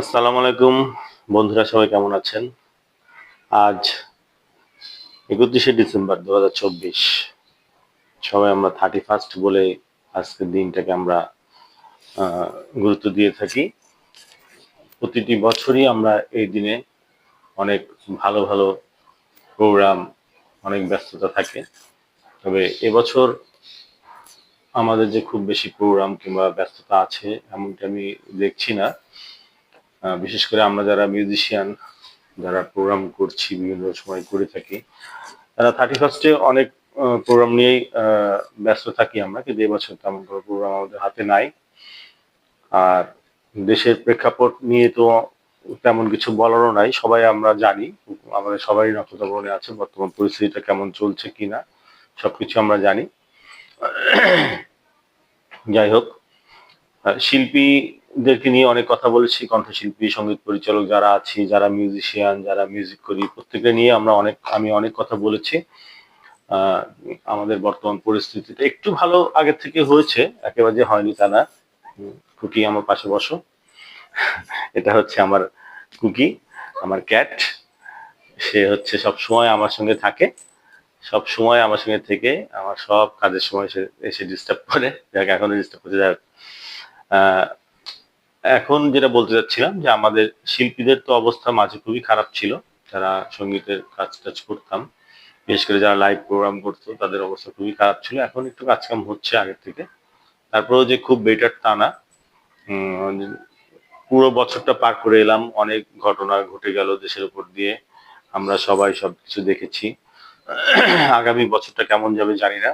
আসসালামু আলাইকুম। বন্ধুরা, সবাই কেমন আছেন? আজ একত্রিশে ডিসেম্বর দু সবাই আমরা থার্টি ফার্স্ট বলে আজকের দিনটাকে আমরা গুরুত্ব দিয়ে থাকি। প্রতিটি বছরই আমরা এই দিনে অনেক ভালো ভালো প্রোগ্রাম অনেক ব্যস্ততা থাকে। তবে এবছর আমাদের যে খুব বেশি প্রোগ্রাম কিংবা ব্যস্ততা আছে, এমনটা আমি দেখছি না। বিশেষ করে আমরা যারা মিউজিশিয়ান যারা প্রোগ্রাম করছি বিভিন্ন সময় করে থাকি তারা থার্টি ফার্স্টে অনেক প্রোগ্রাম নিয়েই ব্যস্ত থাকি আমরা কিন্তু এবছর তেমন কোনো প্রোগ্রাম আমাদের হাতে নাই। আর দেশের প্রেক্ষাপট নিয়ে তো তেমন কিছু বলারও নাই সবাই আমরা জানি আমাদের সবারই নক্ষত্রবর্ণে আছে বর্তমান পরিস্থিতিটা কেমন চলছে কি কিনা সবকিছু আমরা জানি। যাই হোক আহ, শিল্পীদেরকে নিয়ে অনেক কথা বলেছি কণ্ঠশিল্পী সংগীত পরিচালক যারা আছি যারা মিউজিশিয়ান যারা মিউজিক করি প্রত্যেকে নিয়ে আমরা অনেক আমি অনেক কথা বলেছি। আমাদের বর্তমান পরিস্থিতিতে একটু ভালো আগের থেকে হয়েছে একেবারে যে হয়নি তা না। কুকি আমার পাশে বসো। এটা হচ্ছে আমার কুকি আমার ক্যাট সে হচ্ছে সব সময় আমার সঙ্গে থাকে সব সময় আমার সঙ্গে থেকে আমার সব কাজের সময় এসে ডিস্টার্ব করে। যাক এখনও ডিস্টার্ব করতে আহ, এখন যেটা বলতে চাচ্ছিলাম যে আমাদের শিল্পীদের তো অবস্থা মাঝে খুবই খারাপ ছিল। যারা সঙ্গীতের কাজ টাজ করতাম, বিশেষ করে যারা লাইভ প্রোগ্রাম করতো, তাদের অবস্থা খুবই খারাপ ছিল। এখন একটু কাজকাম হচ্ছে আগের থেকে। তারপরেও যে খুব বেটার তা না। পুরো বছরটা পার করে এলাম, অনেক ঘটনা ঘটে গেল দেশের উপর দিয়ে। আমরা সবাই সবকিছু দেখেছি। আগামী বছরটা কেমন যাবে জানি না।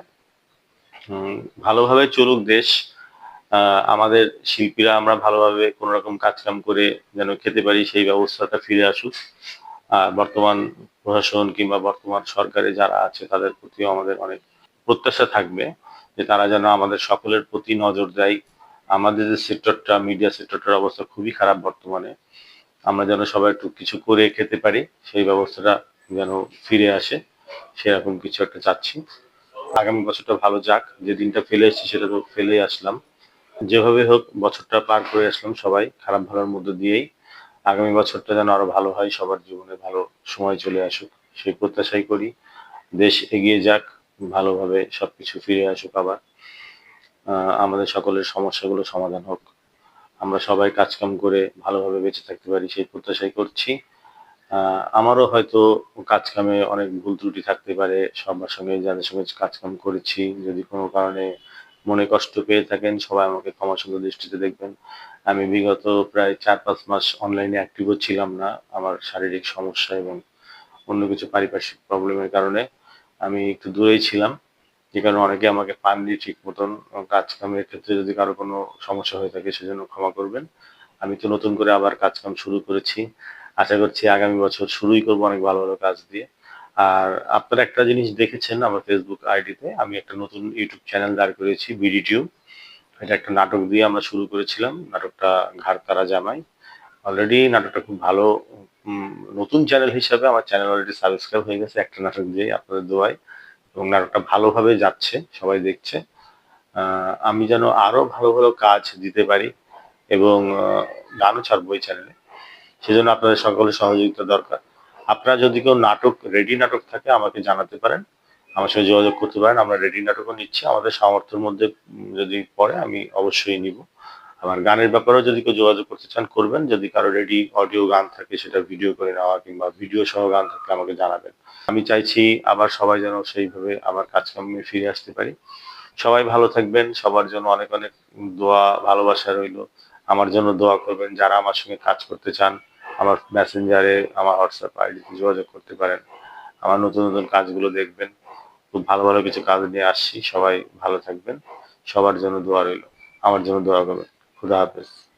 ভালোভাবে চলুক দেশ। আমাদের শিল্পীরা আমরা ভালোভাবে কোনো রকম কাজকাম করে যেন খেতে পারি, সেই ব্যবস্থাটা ফিরে আসুক। আর বর্তমান প্রশাসন কিংবা বর্তমান সরকারে যারা আছে, তাদের প্রতিও আমাদের অনেক প্রত্যাশা থাকবে যে তারা যেন আমাদের সকলের প্রতি নজর দেয়। আমাদের যে সেক্টরটা মিডিয়া সেক্টরটার অবস্থা খুবই খারাপ বর্তমানে। আমরা যেন সবাই একটু কিছু করে খেতে পারি, সেই ব্যবস্থাটা যেন ফিরে আসে, সেরকম কিছু একটা চাচ্ছি। আগামী বছরটা ভালো যাক, যে দিনটা ফেলে এসেছি সেটা তো ফেলে আসলাম। যেভাবে হোক বছরটা পার করে আসলাম সবাই, খারাপ ভালোর মধ্যে দিয়েই। আগামী বছরটা যেন আরও ভালো হয়, সবার জীবনে ভালো সময় চলে আসুক, সেই প্রত্যাশাই করি। দেশ এগিয়ে যাক, ভালোভাবে সবকিছু ফিরে আসুক আবার। আমাদের সকলের সমস্যাগুলো সমাধান হোক। আমরা সবাই কাজকাম করে ভালোভাবে বেঁচে থাকতে পারি, সেই প্রত্যাশাই করছি। আমারও হয়তো কাজ কামে অনেক ভুল ত্রুটি থাকতে পারে, সবার সঙ্গে যাদের সঙ্গে কাজকাম করেছি, যদি কোনো কারণে মনে কষ্ট পেয়ে থাকেন, সবাই আমাকে ক্ষমা সুন্দর দৃষ্টিতে দেখবেন। আমি বিগত প্রায় চার পাঁচ মাস অনলাইনে অ্যাক্টিভও ছিলাম না, আমার শারীরিক সমস্যা এবং অন্য কিছু পারিপার্শ্বিক প্রবলেমের কারণে আমি একটু দূরেই ছিলাম। যে কারণে অনেকে আমাকে পাননি ঠিক মতন কাজ কামের ক্ষেত্রে যদি কারও কোনো সমস্যা হয়ে থাকে সেজন্য ক্ষমা করবেন। আমি তো নতুন করে আবার কাজ কাম শুরু করেছি। আশা করছি আগামী বছর শুরুই করব অনেক ভালো ভালো কাজ দিয়ে। আর আপনারা একটা জিনিস দেখেছেন আমার ফেসবুক আইডিতে আমি একটা নতুন ইউটিউব চ্যানেল দাঁড় করেছি বিডি টিউব এটা একটা নাটক দিয়ে আমরা শুরু করেছিলাম, নাটকটা ঘাড় তারা জামাই অলরেডি নাটকটা খুব ভালো নতুন চ্যানেল হিসাবে আমার চ্যানেল অলরেডি সাবস্ক্রাইব হয়ে গেছে একটা নাটক দিয়ে আপনাদের দোয়ায়। এবং নাটকটা ভালোভাবে যাচ্ছে, সবাই দেখছে। আমি যেন আরও ভালো ভালো কাজ দিতে পারি এবং গানও ছাড়বো এই চ্যানেলে সেজন্য আপনাদের সকলের সহযোগিতা দরকার। আপনারা যদি কেউ নাটক রেডি নাটক থাকে, আমাকে জানাতে পারেন। আমার সঙ্গে যোগাযোগ করতে পারেন। আমরা রেডি নাটকও নিচ্ছি। আমাদের সামর্থ্যের মধ্যে যদি পড়ে, আমি অবশ্যই নিব। আমার গানের ব্যাপারেও যদি কেউ যোগাযোগ করতে চান, করবেন। যদি কারও রেডি অডিও গান থাকে, সেটা ভিডিও করে নেওয়া কিংবা ভিডিও সহ গান থাকলে আমাকে জানাবেন। আমি চাইছি আবার সবাই যেন সেইভাবে আবার কাজকামে ফিরে আসতে পারি। সবাই ভালো থাকবেন। সবার জন্য অনেক অনেক দোয়া, ভালোবাসা রইল। আমার জন্য দোয়া করবেন। যারা আমার সঙ্গে কাজ করতে চান আমার মেসেঞ্জারে আমার হোয়াটসঅ্যাপ আইডিতে যোগাযোগ করতে পারেন। আমার নতুন নতুন কাজগুলো দেখবেন। খুব ভালো ভালো কিছু কাজ নিয়ে আসছি। সবাই ভালো থাকবেন। সবার জন্য দোয়া রইল। আমার জন্য দোয়া করবেন। খুদা হাফেজ।